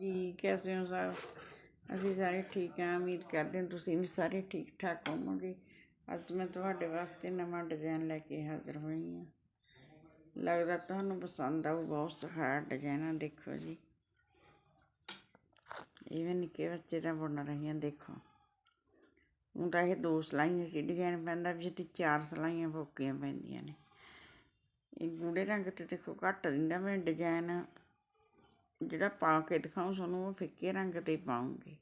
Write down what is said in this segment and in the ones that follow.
ਜੀ ਕੈਸੇ ਹੋ ਸਭ ਅਸੀਂ ਸਾਰੇ ਠੀਕ ਹਾਂ, ਉਮੀਦ ਕਰਦੇ ਹਾਂ ਤੁਸੀਂ ਵੀ ਸਾਰੇ ਠੀਕ ਠਾਕ ਹੋਵੋਗੇ। ਅੱਜ ਮੈਂ ਤੁਹਾਡੇ ਵਾਸਤੇ ਨਵਾਂ ਡਿਜ਼ਾਈਨ ਲੈ ਕੇ ਹਾਜ਼ਰ ਹੋਈ ਹਾਂ। ਲੱਗਦਾ ਤੁਹਾਨੂੰ ਪਸੰਦ ਆਊ, ਬਹੁਤ ਸਖਾਇਆ ਡਿਜ਼ਾਈਨ ਆ, ਦੇਖੋ ਜੀ। ਇਹ ਵੀ ਨਿੱਕੇ ਬੱਚੇ ਦਾ ਬੁਣ ਰਹੀ ਹਾਂ, ਦੇਖੋ। ਹੁਣ ਤਾਂ ਇਹ ਦੋ ਸਲਾਈਆਂ ਸੀ ਡਿਜ਼ਾਈਨ ਪੈਂਦਾ ਵੀ ਇਹਦੀ ਚਾਰ ਸਲਾਈਆਂ ਫੋਕੀਆਂ ਪੈਂਦੀਆਂ ਨੇ। ਇਹ ਗੂੜੇ ਰੰਗ ਤੇ ਦੇਖੋ, ਘੱਟ ਦਿੰਦਾ ਮੈਂ ਡਿਜ਼ਾਈਨ ਜਿਹੜਾ ਪਾ ਕੇ ਦਿਖਾਉਂ, ਤੁਹਾਨੂੰ ਉਹ ਫਿੱਕੇ ਰੰਗ ਤੇ ਪਾਉਂਗੀ।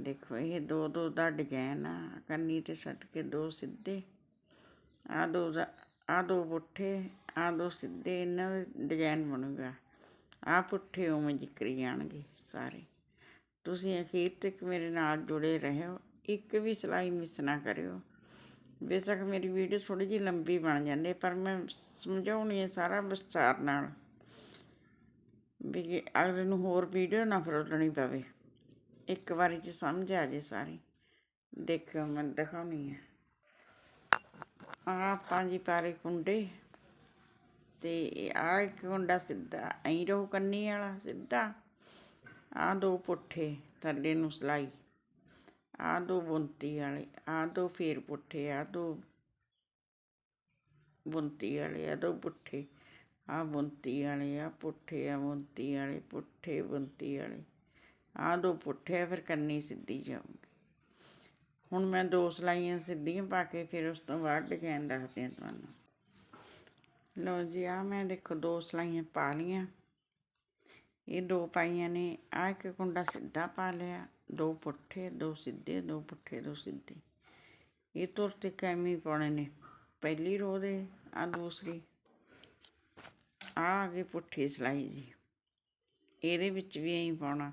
ਦੇਖੋ, ਇਹ ਦੋ ਦੋ ਦਾ ਡਿਜ਼ਾਈਨ ਆ ਕੰਨੀ ਤੇ ਸੱਟ ਕੇ ਦੋ ਸਿੱਧੇ। ਆ ਦੋ ਆ ਦੋ ਪੁੱਠੇ, ਆ ਦੋ ਸਿੱਧੇ, ਇਹਨਾਂ ਦਾ ਡਿਜ਼ਾਈਨ ਬਣੂਗਾ। ਆ ਪੁੱਠੇ ਉਵੇਂ ਜਿਕਰੀ ਜਾਣਗੇ ਸਾਰੇ। ਤੁਸੀਂ ਅਖੀਰ ਤੱਕ ਮੇਰੇ ਨਾਲ ਜੁੜੇ ਰਹੋ। ਇੱਕ ਵੀ ਸਿਲਾਈ ਮਿਸ ਨਾ ਕਰਿਓ। ਬੇਸ਼ੱਕ ਮੇਰੀ ਵੀਡੀਓ ਥੋੜੀ ਜਿਹੀ ਲੰਬੀ ਬਣ ਜਾਂਦੀ, ਪਰ ਮੈਂ ਸਮਝਾਉਣੀ ਹੈ ਸਾਰਾ ਵਿਸਤਾਰ ਨਾਲ। ਵੀ ਅਗਲੇ ਨੂੰ ਹੋਰ ਵੀਡੀਓ ਨਾ ਫਰੋਲਣੀ ਪਵੇ। ਇੱਕ ਵਾਰੀ ਚ ਸਮਝ ਆ ਜੇ ਸਾਰੀ। ਦੇਖੋ ਮੈਂ ਦਿਖਾਉਣੀ ਹੈ ਆ ਪੰਜ ਪਾਰੇ ਕੁੰਡੇ। ਤੇ ਆ ਇੱਕ ਕੁੰਡਾ ਸਿੱਧਾ, ਐਂ ਰਹੂ ਕੰਨੀ ਵਾਲਾ, ਸਿੱਧਾ। ਆ ਦੋ ਪੁੱਠੇ, ਥੱਲੇ ਨੂੰ ਸਲਾਈ। ਆ ਦੋ ਬੁੰਤੀ ਵਾਲੇ ਆ ਦੋ ਫੇਰ ਪੁੱਠੇ ਆ ਦੋ ਬੁੰਤੀ ਵਾਲੇ ਆ ਦੋ ਪੁੱਠੇ। ਆ ਬੁੰਤੀ ਵਾਲੇ, ਆ ਪੁੱਠੇ, ਆ ਬੁੰਤੀ ਵਾਲੇ, ਪੁੱਠੇ, ਬੁੰਤੀ ਵਾਲੇ। ਆ ਦੋ ਪੁੱਠੇ ਆ, ਫਿਰ ਕੰਨੀ ਸਿੱਧੀ ਜਾਊਗੀ। ਹੁਣ ਮੈਂ ਦੋ ਸਲਾਈਆਂ ਸਿੱਧੀਆਂ ਪਾ ਕੇ ਫਿਰ ਉਸ ਤੋਂ ਬਾਅਦ ਡਿਜ਼ਾਈਨ ਦੱਸਦੀ ਹਾਂ ਤੁਹਾਨੂੰ। ਲਓ ਜੀ, ਆ ਮੈਂ ਦੇਖੋ ਦੋ ਸਲਾਈਆਂ ਪਾ ਲੀਆਂ ਇਹ ਦੋ ਪਾਈਆਂ ਨੇ, ਆ ਇੱਕ ਕੁੰਡਾ ਸਿੱਧਾ ਪਾ ਲਿਆ। ਦੋ ਪੁੱਠੇ, ਦੋ ਸਿੱਧੇ, ਦੋ ਪੁੱਠੇ, ਦੋ ਸਿੱਧੇ। ਇਹ ਤੁਰਤੇ ਕੈਮੀ ਪਾਉਣੇ ਨੇ। ਪਹਿਲੀ ਰੋ ਦੇ, ਆ ਦੂਸਰੀ। ਆ ਆ ਗਈ ਪੁੱਠੀ ਸਲਾਈ ਜੀ। ਇਹਦੇ ਵਿੱਚ ਵੀ ਐਂ ਪਾਉਣਾ।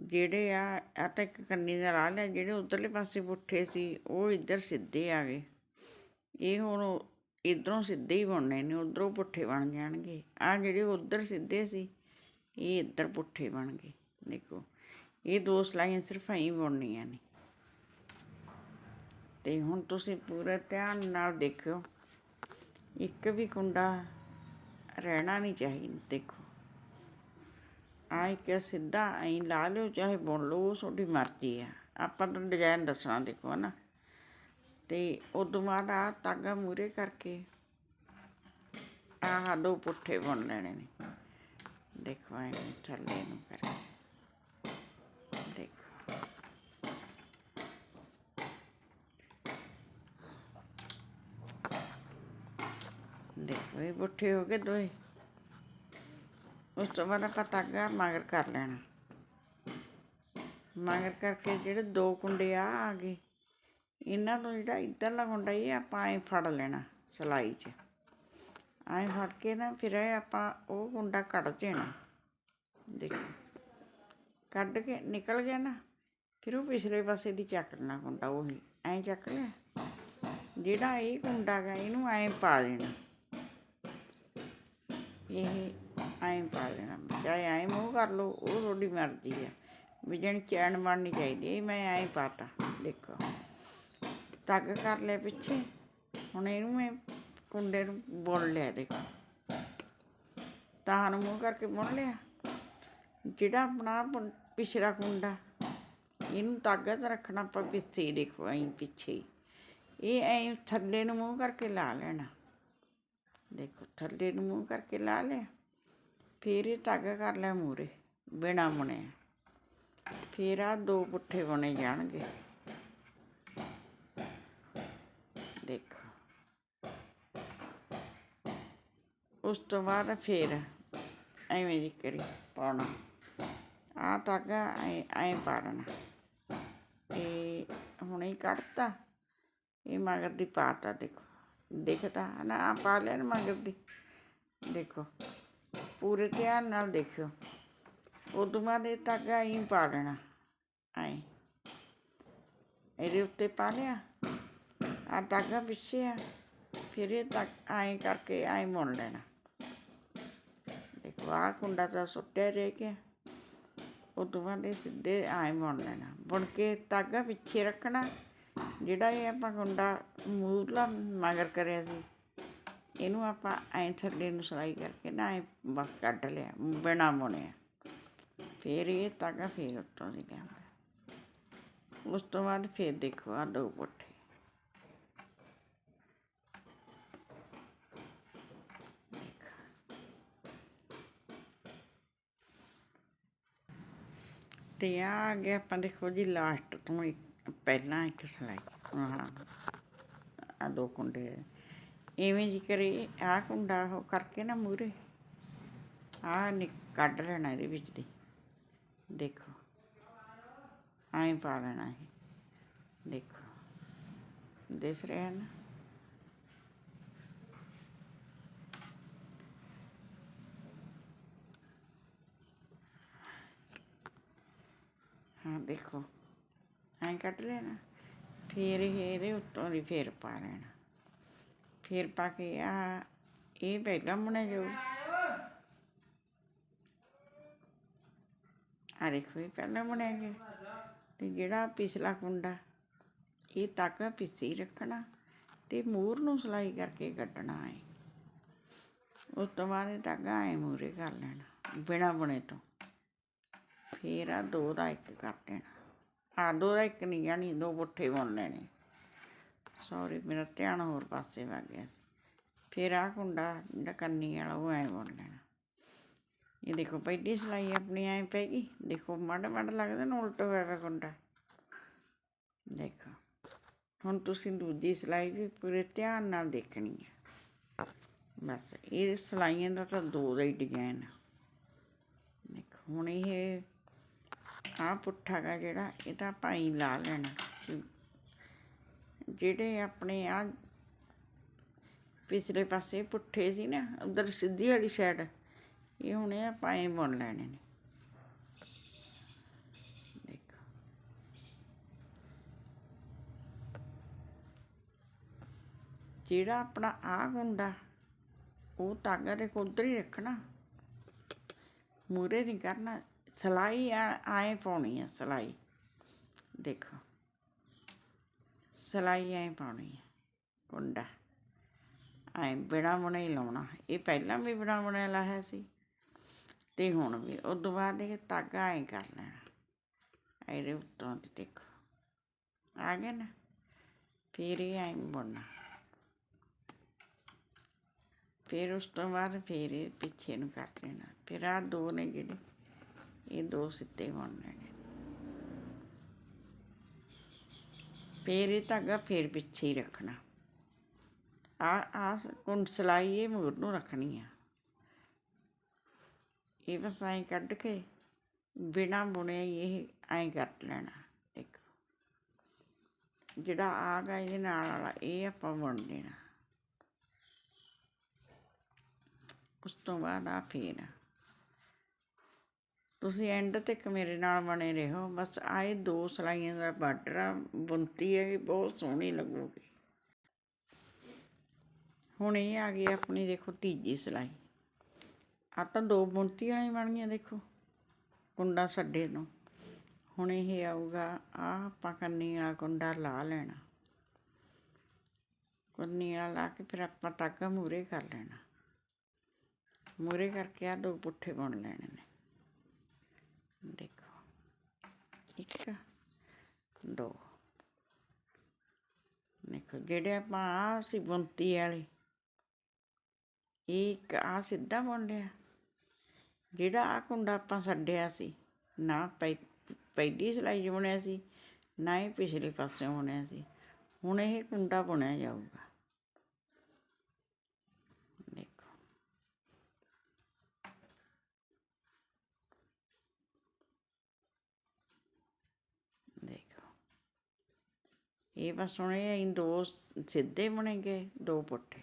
ਜਿਹੜੇ ਆ ਆ ਤਾਂ ਇੱਕ ਕੰਨੀ ਦਾ ਰਾਹ ਲਿਆ ਜਿਹੜੇ ਉਧਰਲੇ ਪਾਸੇ ਪੁੱਠੇ ਸੀ, ਉਹ ਇੱਧਰ ਸਿੱਧੇ ਆ ਗਏ। ਇਹ ਹੁਣ ਇਧਰੋਂ ਸਿੱਧੇ ਹੀ ਬਣਨੇ ਨੇ, ਉਧਰੋਂ ਪੁੱਠੇ ਬਣ ਜਾਣਗੇ। ਆ ਜਿਹੜੇ ਉਧਰ ਸਿੱਧੇ ਸੀ, ਇਹ ਇੱਧਰ ਪੁੱਠੇ ਬਣ ਗਏ। ਦੇਖੋ, ਇਹ ਦੋ ਸਲਾਈਆਂ ਸਿਰਫ ਐਂ ਬੁਣਨੀਆਂ ਨੇ। ਤੇ ਹੁਣ ਤੁਸੀਂ ਪੂਰਾ ਧਿਆਨ ਨਾਲ ਦੇਖਿਓ, ਇੱਕ ਵੀ ਕੁੰਡਾ ਰਹਿਣਾ ਨਹੀਂ ਚਾਹੀਦਾ, ਦੇਖੋ। ਆ ਇੱਕ ਸਿੱਧਾ ਐਂ ਲਾ ਲਿਓ, ਚਾਹੇ ਬੁਣ ਲਓ, ਉਹ ਤੁਹਾਡੀ ਮਰਜ਼ੀ ਆ। ਆਪਾਂ ਤਾਂ ਡਿਜ਼ਾਈਨ ਦੱਸਣਾ, ਦੇਖੋ ਨਾ ਤੇ ਉਦੋਂ ਬਾਅਦ ਆ ਤਾਗਾ ਮੂਰੇ ਕਰਕੇ ਆਹ ਦੋ ਪੁੱਠੇ ਬੁਣ ਲੈਣੇ ਨੇ। ਦੇਖੋ, ਐਂ ਥੱਲੇ ਨੂੰ ਕਰਕੇ ਦੇਖੋ ਦੇਖੋ ਇਹ ਪੁੱਠੇ ਹੋ ਗਏ ਦੋਏ। ਉਸ ਤੋਂ ਬਾਅਦ ਆਪਾਂ ਤਾਗਾ ਮਗਰ ਕਰ ਲੈਣਾ। ਮਗਰ ਕਰਕੇ ਜਿਹੜੇ ਦੋ ਕੁੰਡੇ ਆ ਆ ਗਏ। ਇਹਨਾਂ ਤੋਂ ਜਿਹੜਾ ਇੱਧਰਲਾ ਕੁੰਡਾ ਇਹ ਆਪਾਂ ਐਂ ਫੜ ਲੈਣਾ ਸਲਾਈ 'ਚ। ਐਂ ਫੜ ਕੇ ਨਾ ਫਿਰ ਇਹ ਆਪਾਂ ਉਹ ਕੁੰਡਾ ਕੱਢ ਦੇਣਾ। ਦੇਖੋ, ਕੱਢ ਕੇ ਨਿਕਲ ਗਿਆ ਨਾ, ਫਿਰ ਉਹ ਪਿਛਲੇ ਪਾਸੇ ਦੀ ਚੱਕ ਲੈਣਾ ਕੁੰਡਾ, ਉਹੀ। ਐਂ ਚੱਕ ਲਿਆ। ਜਿਹੜਾ ਇਹ ਕੁੰਡਾ ਗਾ, ਇਹਨੂੰ ਐਂ ਪਾ ਦੇਣਾ। ਇਹ ਐਂ ਪਾ ਲੈਣਾ। ਚਾਹੇ ਐਂ ਮੂੰਹ ਕਰ ਲਓ, ਉਹ ਤੁਹਾਡੀ ਮਰਜ਼ੀ ਆ। ਵੀ ਜਣ ਚੈਨ ਬਣਨੀ ਚਾਹੀਦੀ ਇਹ ਮੈਂ ਐਂ ਪਾਤਾ, ਦੇਖੋ। ਤੱਕ ਕਰ ਲਿਆ ਪਿੱਛੇ। ਹੁਣ ਇਹਨੂੰ ਮੈਂ ਕੁੰਡੇ ਨੂੰ ਬੁਣ ਲਿਆ ਦੇਖੋ ਤਾਂ ਨੂੰ ਮੂੰਹ ਕਰਕੇ ਬੁਣ ਲਿਆ। ਜਿਹੜਾ ਆਪਣਾ ਪੁੰ- ਪਿਛਲਾ ਕੁੰਡਾ, ਇਹਨੂੰ ਤਾਗਾ 'ਚ ਰੱਖਣਾ, ਆਪਾਂ ਪਿੱਛੇ ਦੇਖੋ, ਐਂ ਪਿੱਛੇ ਹੀ। ਇਹ ਐਂ ਥੱਲੇ ਨੂੰ ਮੂੰਹ ਕਰਕੇ ਲਾ ਲੈਣਾ। ਦੇਖੋ ਥੱਲੇ ਨੂੰ ਮੂੰਹ ਕਰਕੇ ਲਾ ਲਿਆ ਫਿਰ ਇਹ ਤਾਗਾ ਕਰ ਲਿਆ ਮੂਰੇ ਬਿਨਾ ਬੁਣਿਆ ਫਿਰ ਆ ਦੋ ਪੁੱਠੇ ਬੁਣੇ ਜਾਣਗੇ ਦੇਖੋ ਉਸ ਤੋਂ ਬਾਅਦ ਫਿਰ ਐਵੇਂ ਜੀ ਕਰੀ ਪਾਉਣਾ ਆ ਤਾਗਾ ਐ ਐ ਪਾੜਨਾ ਇਹ ਹੁਣੇ ਹੀ ਕੱਢਤਾ ਇਹ ਮਗਰ ਦੀ ਪਾਤਾ ਦੇਖੋ ਦਿਖਦਾ ਨਾ ਆ ਪਾ ਲੈਣ ਮਗਰ ਦੀ। ਦੇਖੋ, ਪੂਰੇ ਧਿਆਨ ਨਾਲ ਦੇਖਿਓ। ਉਦੋਂ ਬਾਅਦ ਇਹ ਤਾਗਾ ਹੀ ਪਾ ਲੈਣਾ ਐ ਇਹਦੇ ਉੱਤੇ ਪਾ ਲਿਆ। ਆ ਤਾਗਾ ਪਿੱਛੇ ਆ, ਫਿਰ ਇਹ ਤੱਕ ਐਂ ਕਰਕੇ ਐਂ ਮੁੜ ਲੈਣਾ। ਦੇਖੋ ਆ ਕੁੰਡਾ ਤਾਂ ਸੁੱਟਿਆ ਰਹਿ ਗਿਆ। ਉਦੋਂ ਬਾਅਦ ਇਹ ਸਿੱਧੇ ਐਂ ਮੁੜ ਲੈਣਾ। ਮੁੜ ਕੇ ਧਾਗਾ ਪਿੱਛੇ ਰੱਖਣਾ। ਜਿਹੜਾ ਇਹ ਆਪਾਂ ਕੁੰਡਾ ਮੂਰਲਾ ਮਗਰ ਕਰਿਆ ਸੀ, ਇਹਨੂੰ ਆਪਾਂ ਐਂ ਥੱਲੇ ਨੂੰ ਸਲਾਈ ਕਰਕੇ ਨਾ ਐਂ ਬਸ ਕੱਢ ਲਿਆ, ਬਿਨਾ ਬੁਣਿਆ ਫਿਰ ਇਹ ਤਾਗਾ ਫਿਰ ਉੱਤੋਂ ਦੀ ਲਿਆਉਂਦਾ ਉਸ ਤੋਂ ਬਾਅਦ ਫਿਰ ਦੇਖੋ ਆ ਦੋ ਪੁੱਠੇ ਤੇ ਆ ਆ ਗਿਆ ਆਪਾਂ ਦੇਖੋ ਜੀ ਲਾਸਟ ਤੋਂ ਇੱਕ। ਪਹਿਲਾਂ ਇੱਕ ਸਲਾਈ, ਹਾਂ ਆ ਦੋ ਕੁੰਡੇ ਇਵੇਂ ਜੀ ਕਰੇ ਆ ਕੁੰਡਾ ਉਹ ਕਰਕੇ ਨਾ ਮੂਰੇ ਆ ਨਿ, ਕੱਢ ਲੈਣਾ ਇਹਦੇ ਵਿੱਚ ਦੀ, ਦੇਖੋ, ਐਂ ਪਾ ਲੈਣਾ ਹੈ ਦੇਖੋ, ਦਿਸ ਰਿਹਾ ਨਾ? ਹਾਂ, ਦੇਖੋ। ਐਂ ਕੱਢ ਲੈਣਾ। ਫਿਰ ਇਹ ਇਹਦੇ ਉੱਤੋਂ ਦੀ ਫੇਰ ਪਾ ਲੈਣਾ। ਫੇਰ ਪਾ ਕੇ ਆ, ਇਹ ਪਹਿਲਾਂ ਬੁਣਿਆ ਜਾਊ ਆ ਦੇਖੋ, ਇਹ ਪਹਿਲਾਂ ਬਣਿਆ ਗਿਆ ਤੇ ਜਿਹੜਾ ਪਿਛਲਾ ਕੁੰਡਾ, ਇਹ ਤੱਕ ਪਿੱਛੇ ਰੱਖਣਾ ਤੇ ਮੂਰ ਨੂੰ ਸਲਾਈ ਕਰਕੇ ਕੱਢਣਾ ਹੈ। ਉਸ ਤੋਂ ਬਾਅਦ ਇਹ ਧਾਗਾ ਐ ਮੂਰੇ ਕਰ ਲੈਣਾ, ਬਿਨਾ ਬੁਣੇ ਤੋਂ। ਫੇਰ ਆ ਦੋ ਦਾ ਇੱਕ ਕਰ ਦੇਣਾ। ਆ ਦੋ ਦਾ ਇੱਕ ਨਹੀਂ ਜਾਣੀ ਦੋ ਪੁੱਠੇ ਬੁਣ ਲੈਣੇ। ਸੌਰੀ ਮੇਰਾ ਧਿਆਨ ਹੋਰ ਪਾਸੇ ਵਗ ਗਿਆ ਸੀ। ਫਿਰ ਆ ਕੁੰਡਾ ਜਿਹੜਾ ਕੰਨੀ ਵਾਲਾ, ਉਹ ਐ ਬੁਣ ਲੈਣਾ। ਇਹ ਦੇਖੋ ਪਹਿਲੀ ਸਲਾਈ ਆਪਣੀ ਐ ਪੈ ਗਈ। ਦੇਖੋ, ਮੜ ਮੜ ਲੱਗਦਾ ਨਾ ਉਲਟ ਹੋਇਆ ਵਾ ਕੁੰਡਾ। ਦੇਖੋ, ਹੁਣ ਤੁਸੀਂ ਦੂਜੀ ਸਲਾਈ ਵੀ ਪੂਰੇ ਧਿਆਨ ਨਾਲ ਦੇਖਣੀ ਹੈ ਬਸ, ਇਹ ਸਲਾਈਆਂ ਦਾ ਤਾਂ ਦੋ ਦਾ ਹੀ ਡਿਜ਼ਾਈਨ ਆ। ਦੇਖੋ, ਹੁਣ ਇਹ ਆ ਪੁੱਠਾ ਗਾ ਜਿਹੜਾ ਇਹ ਤਾਂ ਪਾਈ ਲਾ ਲੈਣਾ। ਜਿਹੜੇ ਆਪਣੇ ਆ ਪਿਛਲੇ ਪਾਸੇ ਪੁੱਠੇ ਸੀ ਨਾ, ਉਧਰ ਸਿੱਧੀ ਵਾਲੀ ਸਾਈਡ ਇਹ ਹੁਣ ਇਹ ਪਾਏ ਬੁਣ ਲੈਣੇ ਨੇ। ਜਿਹੜਾ ਆਪਣਾ ਆ ਗੁੰਡਾ ਉਹ ਧਾਗਾ ਦੇ ਉਧਰ ਹੀ ਰੱਖਣਾ ਮੂਰੇ ਨਹੀਂ ਕਰਨਾ ਸਲਾਈ ਐਂ ਪਾਉਣੀ ਆ ਸਲਾਈ। ਦੇਖੋ। ਸਲਾਈ ਐਂ ਪਾਉਣੀ ਹੈ ਕੁੰਡਾ। ਐ ਬਿਨਾ ਬੁਣੇ ਹੀ ਲਾਉਣਾ। ਇਹ ਪਹਿਲਾਂ ਵੀ ਬਿਨਾ ਬੁਣੇ ਲਾਇਆ ਸੀ ਤੇ ਹੁਣ ਵੀ। ਉਸ ਤੋਂ ਬਾਅਦ ਇਹ ਧਾਗਾ ਐਂ ਕਰ ਲੈਣਾ। ਇਹਦੇ ਉੱਤੋਂ ਦੀ ਦੇਖੋ। ਆ ਗਿਆ ਨਾ। ਫਿਰ ਇਹ ਐਂ ਬੁਣਨਾ। ਫਿਰ ਉਸ ਤੋਂ ਬਾਅਦ ਫਿਰ ਇਹ ਪਿੱਛੇ ਨੂੰ ਕਰ ਦੇਣਾ ਫਿਰ ਆ ਦੋ ਨੇ ਜਿਹੜੇ ਇਹ ਦੋ ਸਿੱਧੇ ਬੁਣ ਲੈਣੇ ਫਿਰ ਇਹ ਧਾਗਾ ਫਿਰ ਪਿੱਛੇ ਹੀ ਰੱਖਣਾ। ਆ ਆ ਕੁੰਡ ਸਲਾਈ ਇਹ ਮੂਰ ਨੂੰ ਰੱਖਣੀ ਆ। ਇਹ ਬਸ ਐਂ ਕੱਢ ਕੇ ਬਿਨਾ ਬੁਣਿਆ ਹੀ ਇਹ ਐਂ ਕੱਟ ਲੈਣਾ ਇੱਕ। ਜਿਹੜਾ ਆ ਗਾ ਇਹਦੇ ਨਾਲ ਵਾਲਾ, ਇਹ ਆਪਾਂ ਬੁਣ ਦੇਣਾ। ਉਸ ਤੋਂ ਬਾਅਦ ਆ ਫੇਰ। ਤੁਸੀਂ ਐਂਡ ਤੱਕ ਮੇਰੇ ਨਾਲ ਬਣੇ ਰਹੋ। ਬਸ ਆਏ ਦੋ ਸਲਾਈਆਂ ਦਾ ਬਾਰਡਰ ਆ। ਬੁਣਤੀ ਹੈ ਬਹੁਤ ਸੋਹਣੀ ਲੱਗੂਗੀ। ਹੁਣ ਇਹ ਆ ਗਈ ਆਪਣੀ ਦੇਖੋ ਤੀਜੀ ਸਲਾਈ। ਆ ਤਾਂ ਦੋ ਬੁਣਤੀਆਂ ਹੀ ਬਣ ਗਈਆਂ ਦੇਖੋ, ਕੁੰਡਾ ਛੱਡੇ ਨੂੰ। ਹੁਣ ਇਹ ਆਊਗਾ ਆ ਆਪਾਂ ਕੰਨੀ ਵਾਲਾ ਕੁੰਡਾ ਲਾ ਲੈਣਾ। ਕੰਨੀ ਵਾਲਾ ਲਾ ਕੇ ਫਿਰ ਆਪਾਂ ਟਾਗਾ ਮੂਰੇ ਕਰ ਲੈਣਾ। ਮੂਰੇ ਕਰਕੇ ਆ ਦੋ ਪੁੱਠੇ ਬੁਣ ਲੈਣੇ ਨੇ। ਦੇਖੋ। ਇੱਕ, ਦੋ। ਦੇਖੋ, ਜਿਹੜੇ ਆਪਾਂ ਆ ਸੀ ਬੁੰਤੀ ਵਾਲੇ ਇਹ ਇੱਕ ਆ ਸਿੱਧਾ ਬੁਣ ਜਿਹੜਾ ਆ ਕੁੰਡਾ ਆਪਾਂ ਛੱਡਿਆ ਸੀ, ਨਾ ਪਹਿ- ਪਹਿਲੀ ਸਲਾਈ 'ਚ ਬੁਣਿਆ ਸੀ, ਨਾ ਹੀ ਪਿਛਲੇ ਪਾਸੇ ਬੁਣਿਆ ਸੀ। ਹੁਣ ਇਹ ਕੁੰਡਾ ਬੁਣਿਆ ਜਾਊਗਾ ਦੇਖੋ ਦੇਖੋ ਇਹ ਬਸ ਹੁਣ ਇਹ ਦੋ ਸਿੱਧੇ ਸਿੱਧੇ ਗਏ, ਦੋ ਪੁੱਠੇ।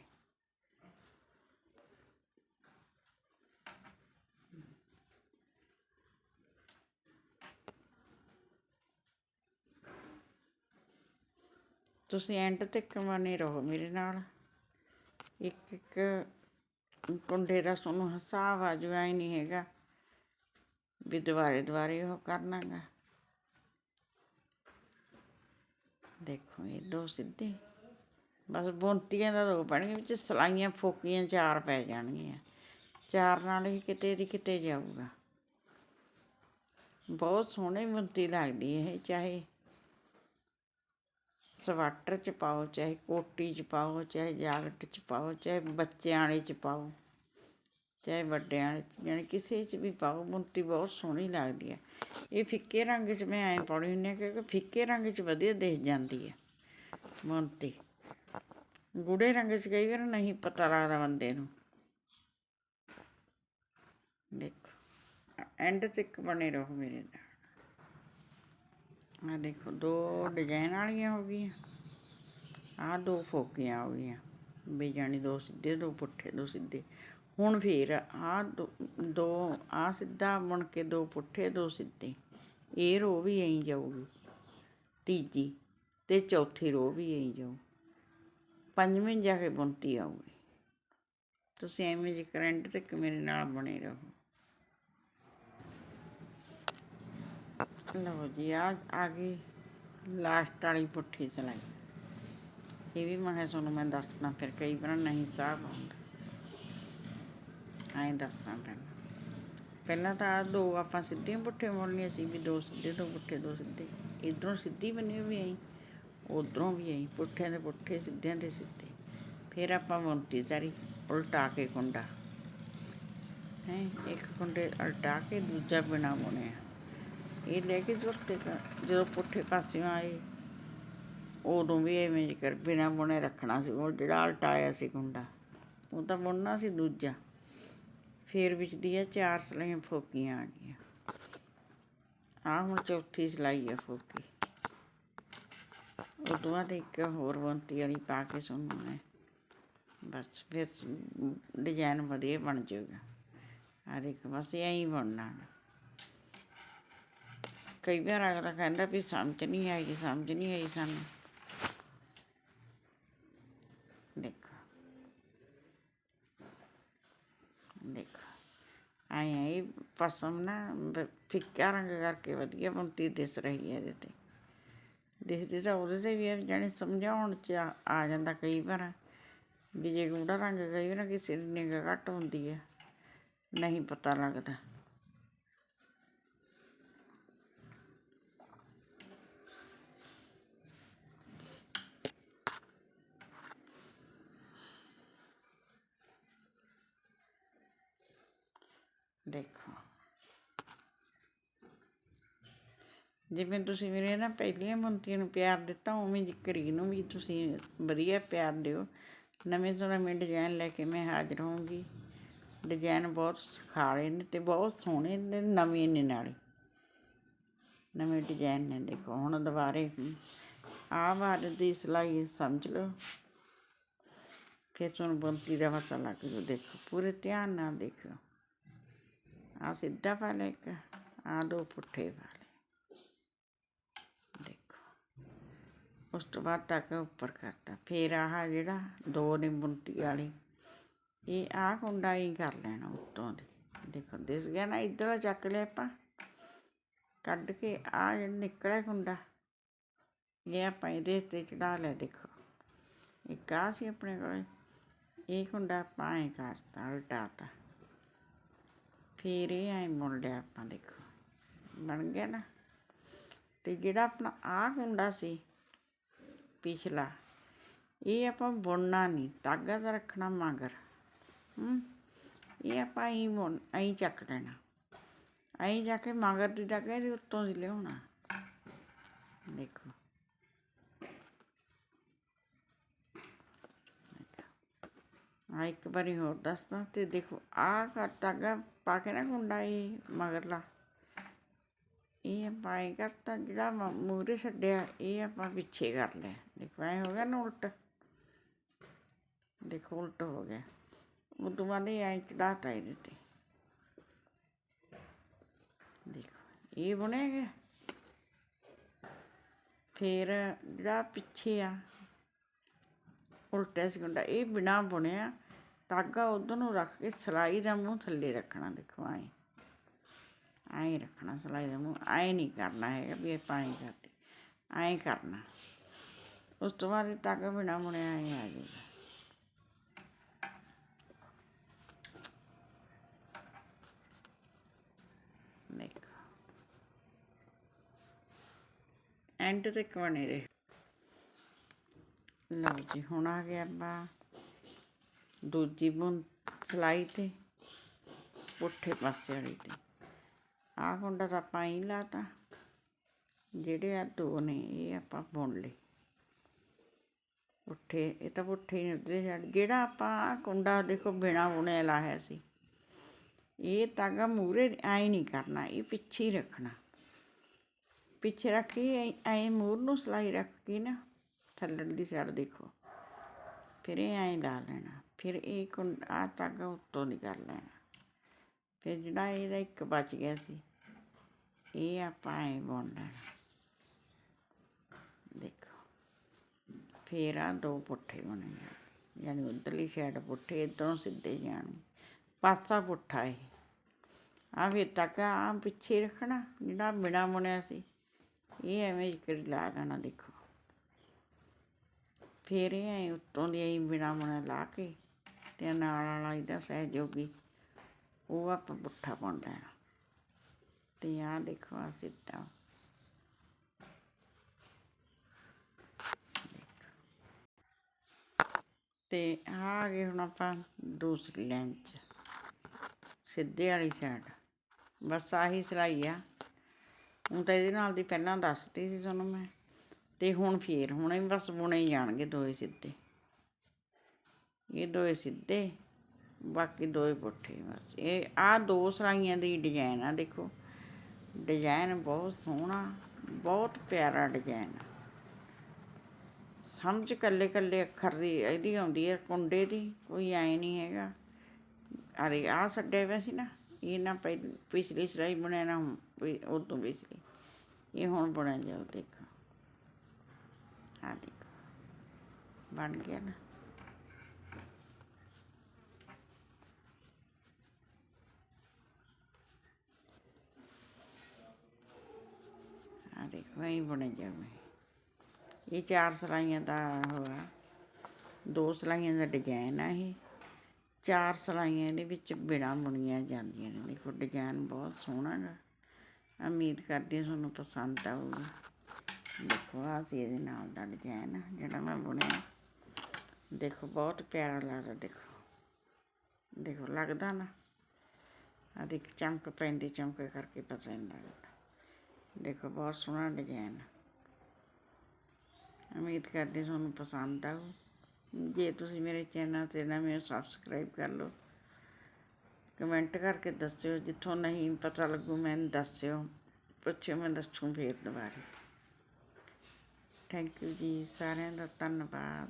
ਤੁਸੀਂ ਐਂਡ ਤੱਕ ਬਣੇ ਰਹੋ ਮੇਰੇ ਨਾਲ। ਇੱਕ ਇੱਕ ਕੁੰਡੇ ਦਾ ਤੁਹਾਨੂੰ ਹਿਸਾਬ ਆ ਜੂ, ਐ ਨਹੀਂ ਹੈਗਾ ਵੀ ਦੁਬਾਰੇ ਦੁਬਾਰੇ ਉਹ ਕਰਨਾ ਗਾ ਦੇਖੋ, ਇਹ ਦੋ ਸਿੱਧੇ। ਬਸ ਬੁੰਤੀਆਂ ਦਾ ਦੋ ਪੈਣਗੇ ਵਿੱਚ ਸਲਾਈਆਂ ਫੋਕੀਆਂ ਚਾਰ ਪੈ ਜਾਣਗੀਆਂ। ਚਾਰ ਨਾਲ ਹੀ ਕਿਤੇ ਦੀ ਕਿਤੇ ਜਾਊਗਾ। ਬਹੁਤ ਸੋਹਣੀ ਬੁਣਤੀ ਲੱਗਦੀ ਇਹ, ਚਾਹੇ ਸਵਾਟਰ ਚ ਪਾਓ, ਚਾਹੇ ਕੋਟੀ ਚ ਪਾਓ, ਚਾਹੇ ਜਾਕਟ ਚ ਪਾਓ, ਚਾਹੇ ਬੱਚਿਆਂ ਵਾਲੇ ਚ ਪਾਓ, ਚਾਹੇ ਵੱਡਿਆਂ ਵਾਲੇ ਚ, ਯਾਨੀ ਕਿਸੇ ਚ ਵੀ ਪਾਓ ਬੁਣਤੀ ਬਹੁਤ ਸੋਹਣੀ ਲੱਗਦੀ ਹੈ। ਇਹ ਫਿੱਕੇ ਰੰਗ ਚ ਮੈਂ ਐਂ ਪਾਉਣੀ ਹੁੰਦੀ ਹਾਂ ਕਿਉਂਕਿ ਫਿੱਕੇ ਰੰਗ ਚ ਵਧੀਆ ਦਿਖ ਜਾਂਦੀ ਹੈ ਬੁਣਤੀ ਗੂੜੇ ਰੰਗ ਚ ਕਈ ਵਾਰ ਨਹੀਂ ਪਤਾ ਲੱਗਦਾ ਬੰਦੇ ਨੂੰ। ਦੇਖੋ ਐਂਡ ਤੱਕ ਬਣੇ ਰਹੋ ਮੇਰੇ ਨਾਲ। ਆ ਦੇਖੋ, ਦੋ ਡਿਜ਼ਾਈਨ ਵਾਲੀਆਂ ਹੋ ਗਈਆਂ। ਆ ਦੋ ਫੋਕੀਆਂ ਹੋ ਗਈਆਂ। ਵੀ ਜਾਣੀ ਦੋ ਸਿੱਧੇ, ਦੋ ਪੁੱਠੇ, ਦੋ ਸਿੱਧੇ। ਹੁਣ ਫਿਰ ਆ ਦੋ ਆ ਸਿੱਧਾ ਬਣ ਕੇ ਦੋ ਪੁੱਠੇ, ਦੋ ਸਿੱਧੇ। ਇਹ ਰੋ ਵੀ ਐਂ ਜਾਊਗੀ, ਤੀਜੀ ਤੇ ਚੌਥੀ ਰੋ ਵੀ ਐਂ ਜਾਊ। ਪੰਜਵੇਂ ਜਾ ਕੇ ਬੁਣਤੀ ਆਊਗੀ। ਤੁਸੀਂ ਐਵੇਂ ਜੇ ਕਰੰਟ ਤੱਕ ਮੇਰੇ ਨਾਲ ਬਣੇ ਰਹੋ। ਲਓ ਜੀ, ਆ ਆ ਗਈ ਲਾਸਟ ਵਾਲੀ ਪੁੱਠੀ ਸਿਲਾਈ। ਇਹ ਵੀ ਮੈਂ ਕਿਹਾ ਤੁਹਾਨੂੰ ਮੈਂ ਦੱਸਣਾ, ਫਿਰ ਕਈ ਵਾਰ ਨਹੀਂ ਸਾਹ ਆਉਂਦਾ ਐਂ ਦੱਸਾਂ ਪਹਿਲਾਂ ਪਹਿਲਾਂ ਤਾਂ ਆਹ ਦੋ ਆਪਾਂ ਸਿੱਧੀਆਂ ਪੁੱਠੇ ਮੋੜਨੀਆਂ ਸੀ ਵੀ ਦੋ ਸਿੱਧੇ, ਦੋ ਪੁੱਠੇ, ਦੋ ਸਿੱਧੇ। ਇਧਰੋਂ ਸਿੱਧੀ ਬਣੀ ਵੀ ਆਈ, ਉਧਰੋਂ ਵੀ ਆਈ, ਪੁੱਠਿਆਂ ਦੇ ਪੁੱਠੇ, ਸਿੱਧਿਆਂ ਦੇ ਸਿੱਧੇ। ਫਿਰ ਆਪਾਂ ਬੁਣਤੀ ਸਾਰੀ ਉਲਟਾ ਕੇ ਕੁੰਡਾ। ਹੈ, ਇੱਕ ਕੁੰਡੇ ਉਲਟਾ ਕੇ ਦੂਜਾ ਬਿਨਾ ਬੁਣਿਆ। ਇਹ ਲੈ ਕੇ ਜੁਰਤੇ ਜਦੋਂ ਪੁੱਠੇ ਪਾਸਿਓਂ ਆਏ, ਉਦੋਂ ਵੀ ਐਵੇਂ ਜਿ ਕਰ ਬਿਨਾ ਬੁਣੇ ਰੱਖਣਾ ਸੀ, ਉਹ ਜਿਹੜਾ ਉਲਟਾਇਆ ਸੀ ਕੁੰਡਾ। ਉਹ ਤਾਂ ਬੁਣਨਾ ਸੀ ਦੂਜਾ। ਫੇਰ ਵਿੱਚ ਦੀਆਂ ਚਾਰ ਸਲਾਈਆਂ ਫੋਕੀਆਂ ਆ ਗਈਆਂ। ਆਹ ਹੁਣ ਚੌਥੀ ਸਲਾਈ ਆ ਫੋਕੀ। ਉਦੋਂ ਬਾਅਦ ਇੱਕ ਹੋਰ ਬੰਤੀ ਵਾਲੀ ਪਾ ਕੇ ਸੁਣਨਾ ਹੈ। ਬਸ ਫਿਰ ਡਿਜ਼ਾਈਨ ਵਧੀਆ ਬਣ ਜਾਊਗਾ। ਆ ਦੇਖ, ਬਸ ਐਂ ਹੀ ਬਣਨਾ ਕਈ ਵਾਰ ਅਗਲਾ ਕਹਿੰਦਾ ਵੀ ਸਮਝ ਨਹੀਂ ਆਈ, ਸਮਝ ਨਹੀਂ ਆਈ ਸਾਨੂੰ। ਦੇਖੋ। ਦੇਖੋ। ਆਏ ਆਏ ਪਸਮ ਨਾ ਬ- ਫਿੱਕਾ ਰੰਗ ਕਰਕੇ ਵਧੀਆ ਬੁਣਤੀ ਦਿਸ ਰਹੀ ਹੈ ਇਹਦੇ ਤੇ। ਦਿਸਦੀ ਤਾਂ ਉਹਦੇ ਤੇ ਵੀ ਹੈ ਜਾਣੀ ਸਮਝਾਉਣ ਚ ਆ- ਆ ਜਾਂਦਾ ਕਈ ਵਾਰ, ਵੀ ਜੇ ਗੂੜਾ ਰੰਗ ਕਈ ਵਾਰ ਕਿਸੇ ਦੀ ਨਿਗਾਹ ਘੱਟ ਹੁੰਦੀ ਹੈ, ਨਹੀਂ ਪਤਾ ਲੱਗਦਾ। ਦੇਖੋ। ਜਿਵੇਂ ਤੁਸੀਂ ਮੇਰੇ ਨਾ ਪਹਿਲੀਆਂ ਬੁਣਤੀਆਂ ਨੂੰ ਪਿਆਰ ਦਿੱਤਾ, ਉਵੇਂ ਜ਼ਿਕਰੀ ਨੂੰ ਵੀ ਤੁਸੀਂ ਵਧੀਆ ਪਿਆਰ ਦਿਓ। ਨਵੇਂ ਤੋਂ ਨਵੇਂ ਡਿਜ਼ਾਈਨ ਲੈ ਕੇ ਮੈਂ ਹਾਜ਼ਰ ਹੋਊਂਗੀ। ਡਿਜ਼ਾਈਨ ਬਹੁਤ ਸੁਖਾਲੇ ਨੇ ਤੇ ਬਹੁਤ ਸੋਹਣੇ ਨੇ, ਨਵੇਂ ਨੇ ਨਾਲੇ। ਨਵੇਂ ਡਿਜ਼ਾਈਨ ਨੇ ਦੇਖੋ, ਹੁਣ ਦੁਬਾਰੇ ਆਹ ਵਾਰ ਦੀ ਸਿਲਾਈ ਸਮਝ ਲਓ। ਫਿਰ ਤੁਹਾਨੂੰ ਬੁਣਤੀ ਦਾ ਪਤਾ ਲੱਗ ਜੂ, ਦੇਖੋ, ਪੂਰੇ ਧਿਆਨ ਨਾਲ ਦੇਖੋ ਆ ਸਿੱਧਾ ਪਾ ਲੈ ਇੱਕ ਆ ਦੋ ਪੁੱਠੇ ਪਾ ਲੈ ਦੇਖੋ ਉਸ ਤੋਂ ਬਾਅਦ ਟਾਕਾ ਉੱਪਰ ਕਰਤਾ ਫਿਰ ਆਹ ਜਿਹੜਾ ਦੋ ਨੇ ਬੁਣਤੀ ਵਾਲੀ ਇਹ ਆਹ ਕੁੰਡਾ ਹੀ ਕਰ ਲੈਣਾ ਉੱਤੋਂ ਦੀ ਦੇਖੋ ਦਿਸ ਗਿਆ ਨਾ ਇੱਧਰ ਚੱਕ ਲਿਆ ਆਪਾਂ ਕੱਢ ਕੇ ਆ ਜਿਹੜਾ ਨਿਕਲਿਆ ਕੁੰਡਾ ਇਹ ਆਪਾਂ ਇਹਦੇ ਤੇ ਚੜਾ ਲਿਆ ਦੇਖੋ ਇੱਕ ਆ ਸੀ ਆਪਣੇ ਕੋਲ ਇਹ ਕੁੰਡਾ ਆਪਾਂ ਐਂ ਕਰਤਾ ਉਲਟਾਤਾ ਫਿਰ ਇਹ ਐਂ ਬੁਣ ਲਿਆ ਆਪਾਂ ਦੇਖੋ। ਬਣ ਗਿਆ ਨਾ। ਤੇ ਜਿਹੜਾ ਆਪਣਾ ਆਹ ਕੁੰਡਾ ਸੀ, ਪਿਛਲਾ, ਇਹ ਆਪਾਂ ਬੁਣਨਾ ਨਹੀਂ, ਧਾਗਾ ਤਾਂ ਰੱਖਣਾ ਮਗਰ। ਹੂੰ, ਇਹ ਆਪਾਂ ਐਂ ਬੁਣ, ਐਂ ਚੱਕ ਲੈਣਾ। ਐਂ ਜਾ ਕੇ ਮਗਰ ਦੀ ਧਾਗਾ ਇਹਦੇ ਉੱਤੋਂ ਦੀ ਲਿਆਉਣਾ। ਦੇਖੋ। ਆ ਇੱਕ ਵਾਰੀ ਹੋਰ ਦੱਸਦਾ ਤੇ ਦੇਖੋ, ਆਹ ਕਰ ਧਾਗਾ ਪਾ ਕੇ ਨਾ ਕੁੰਡਾ ਇਹ ਮਗਰਲਾ। ਇਹ ਆਪਾਂ ਐਂ ਕਰਤਾ, ਜਿਹੜਾ ਮੂਰੇ ਛੱਡਿਆ, ਇਹ ਆਪਾਂ ਪਿੱਛੇ ਕਰ ਲਿਆ। ਦੇਖੋ, ਐ ਹੋ ਗਿਆ ਨਾ ਉਲਟ। ਦੇਖੋ, ਉਲਟ ਹੋ ਗਿਆ। ਉਦੋਂ ਬਾਅਦ ਇਹ ਐਂ ਚੜਾਤਾ ਇਹਦੇ ਤੇ। ਦੇਖੋ, ਇਹ ਬਣਿਆ ਗਿਆ। ਫਿਰ ਜਿਹੜਾ ਪਿੱਛੇ ਆ ਉਲਟਾ ਸੀ ਕੁੰਡਾ ਇਹ ਬਿਨਾ ਬੁਣਿਆ ਧਾਗਾ ਉਧਰ ਨੂੰ ਰੱਖ ਕੇ ਸਲਾਈ ਦਾ ਮੂੰਹ ਥੱਲੇ ਰੱਖਣਾ, ਦੇਖੋ ਐਂ ਐਂ ਰੱਖਣਾ ਸਲਾਈ ਦਾ ਮੂੰਹ ਐਂ ਨਹੀਂ ਕਰਨਾ ਹੈਗਾ ਵੀ ਇਹ ਪਾਣੀ ਕਰਦੇ ਐਂ ਕਰਨਾ। ਉਸ ਤੋਂ ਬਾਅਦ ਇਹ ਧਾਗਾ ਬਿਨਾ ਬੁਣਿਆ ਐਂ ਆ ਜਾਏਗਾ। ਐਂਡ ਤੱਕ ਬਣੇ ਰਹੇ। ਲਓ ਜੀ, ਹੁਣ ਆ ਗਿਆ ਆਪਾਂ ਦੂਜੀ ਬੁਣ ਸਲਾਈ ਤੇ ਪੁੱਠੇ ਪਾਸੇ ਵਾਲੀ ਤੇ। ਆਹ ਕੁੰਡਾ ਤਾਂ ਆਪਾਂ ਹੀ ਲਾਤਾ, ਜਿਹੜੇ ਆ ਦੋ ਨੇ, ਇਹ ਆਪਾਂ ਬੁਣ ਲਏ। ਪੁੱਠੇ ਇਹ ਤਾਂ ਪੁੱਠੇ ਹੀ ਉੱਤੇ ਛੱਡ, ਜਿਹੜਾ ਆਪਾਂ ਆਹ ਕੁੰਡਾ ਦੇਖੋ ਬਿਨਾ ਬੁਣਿਆ ਲਾਇਆ ਸੀ, ਇਹ ਤਾਗਾ ਮੂਰੇ ਐ ਨਹੀਂ ਕਰਨਾ, ਇਹ ਪਿੱਛੇ ਹੀ ਰੱਖਣਾ। ਪਿੱਛੇ ਰੱਖ ਕੇ ਐ ਮੂਰ ਨੂੰ ਸਲਾਈ ਰੱਖ ਕੇ ਨਾ ਥੱਲੜ ਦੀ ਸਾਈਡ ਦੇਖੋ। ਫਿਰ ਇਹ ਐਂ ਲਾ ਲੈਣਾ। ਫਿਰ ਇਹ ਕੁੰਡ ਆ ਤਾਗਾ ਉੱਤੋਂ ਦੀ ਕਰ ਲੈਣਾ। ਫਿਰ ਜਿਹੜਾ ਇਹਦਾ ਇੱਕ ਬਚ ਗਿਆ ਸੀ, ਇਹ ਆਪਾਂ ਐਂ ਬੁਣ ਲੈਣਾ। ਦੇਖੋ। ਫਿਰ ਆ ਦੋ ਪੁੱਠੇ ਬਣੇ ਜਾਣ ਯਾਨੀ ਉਧਰਲੀ ਸਾਈਡ ਪੁੱਠੇ, ਇੱਧਰੋਂ ਸਿੱਧੇ ਜਾਣਗੇ ਪਾਸਾ ਪੁੱਠਾ ਇਹ। ਆ ਵੀ ਤੱਕ ਆ ਪਿੱਛੇ ਰੱਖਣਾ। ਜਿਹੜਾ ਬਿਨਾ ਬੁਣਿਆ ਸੀ, ਇਹ ਐਵੇਂ ਕਰ ਲਾ ਲੈਣਾ, ਦੇਖੋ। ਫਿਰ ਇਹ ਐਂ ਉੱਤੋਂ ਦੀ ਐਂ ਬਿਨਾ ਬੁਣਿਆ ਲਾ ਕੇ ਤੇ ਨਾਲ ਵਾਲਾ ਇਹਦਾ ਸਹਿਯੋਗੀ, ਉਹ ਆਪਾਂ ਪੁੱਠਾ ਪਾਉਂਦਾ ਲੈਣਾ ਤੇ ਆਹ ਦੇਖੋ ਆ ਸਿੱਧਾ। ਤੇ ਆ ਗਏ ਹੁਣ ਆਪਾਂ ਦੂਸਰੀ ਲਾਈਨ 'ਚ, ਸਿੱਧੇ ਵਾਲੀ ਸਾਈਡ ਬਸ ਆਹੀ ਸਿਲਾਈ ਆ। ਹੁਣ ਤਾਂ ਇਹਦੇ ਨਾਲ ਦੀ ਪਹਿਲਾਂ ਦੱਸਤੀ ਸੀ ਤੁਹਾਨੂੰ ਮੈਂ। ਤੇ ਹੁਣ ਫੇਰ, ਹੁਣੇ ਬਸ ਬੁਣੇ ਹੀ ਜਾਣਗੇ ਦੋਏ ਸਿੱਧੇ। ਇਹ ਦੋਏ ਸਿੱਧੇ, ਬਾਕੀ ਦੋਏ ਪੁੱਠੇ ਬਸ। ਇਹ ਆ ਦੋ ਸਰਾਈਆਂ ਦੀ ਡਿਜ਼ਾਈਨ ਆ, ਦੇਖੋ। ਡਿਜ਼ਾਈਨ ਬਹੁਤ ਸੋਹਣਾ, ਬਹੁਤ ਪਿਆਰਾ ਡਿਜ਼ਾਈਨ ਆ। ਸਮਝ ਕੱਲੇ ਕੱਲੇ ਅੱਖਰ ਦੀ, ਇਹਦੀ ਆਉਂਦੀ ਹੈ ਕੁੰਡੇ ਦੀ, ਕੋਈ ਐ ਨਹੀਂ ਹੈਗਾ। ਅਰੇ ਆ ਛੱਡਿਆ ਹੋਇਆ ਸੀ ਨਾ, ਇਹ ਨਾ ਪਹਿ- ਪਿਛਲੀ ਸਰਾਈ ਬਣਿਆ ਨਾ ਉਦੋਂ ਪਿਛਲੀ ਇਹ ਹੁਣ ਬਣਿਆ ਜਾਓ ਦੇਖੋ। ਆ ਦੇਖੋ ਬਣ ਗਿਆ ਨਾ। ਆ ਦੇਖੋ ਇਹ ਬਣੇ ਜਾਵੇ ਇਹ ਚਾਰ ਸਲਾਈਆਂ ਦਾ ਹੋਇਆ ਦੋ ਸਲਾਈਆਂ ਦਾ ਡਿਜ਼ਾਈਨ ਆ ਇਹ। ਚਾਰ ਸਲਾਈਆਂ ਇਹਦੇ ਵਿੱਚ ਬਿਨਾਂ ਬੁਣੀਆਂ ਜਾਂਦੀਆਂ ਨੇ। ਦੇਖੋ, ਡਿਜ਼ਾਈਨ ਬਹੁਤ ਸੋਹਣਾ ਗਾ। ਉਮੀਦ ਕਰਦੀ ਹਾਂ ਤੁਹਾਨੂੰ ਪਸੰਦ ਆਊਗਾ। ਦੇਖੋ ਆ ਸੀ ਇਹਦੇ ਨਾਲ ਦਾ ਡਿਜ਼ਾਈਨ ਆ ਜਿਹੜਾ ਮੈਂ ਬੁਣਿਆ। ਦੇਖੋ ਬਹੁਤ ਪਿਆਰਾ ਲੱਗਦਾ, ਦੇਖੋ। ਦੇਖੋ, ਲੱਗਦਾ ਨਾ। ਆ ਦੇਖ ਚਮਕ ਪੈਂਦੀ, ਚਮਕ ਕਰਕੇ ਪਤਾ ਨਹੀਂ ਲੱਗਦਾ। ਦੇਖੋ, ਬਹੁਤ ਸੋਹਣਾ ਡਿਜ਼ਾਈਨ ਉਮੀਦ ਕਰਦੀ ਤੁਹਾਨੂੰ ਪਸੰਦ ਆਊ। ਜੇ ਤੁਸੀਂ ਮੇਰੇ ਚੈਨਲ ਤੇ ਨਾ ਮੈਨੂੰ ਸਬਸਕ੍ਰਾਈਬ ਕਰ ਲਓ। ਕਮੈਂਟ ਕਰਕੇ ਦੱਸਿਓ, ਜਿੱਥੋਂ ਨਹੀਂ ਪਤਾ ਲੱਗੂ, ਮੈਨੂੰ ਦੱਸਿਓ। ਪੁੱਛਿਓ, ਮੈਂ ਦੱਸੂ ਫੇਰ ਦੁਬਾਰਾ। ਥੈਂਕ ਯੂ ਜੀ ਸਾਰਿਆਂ ਦਾ ਧੰਨਵਾਦ।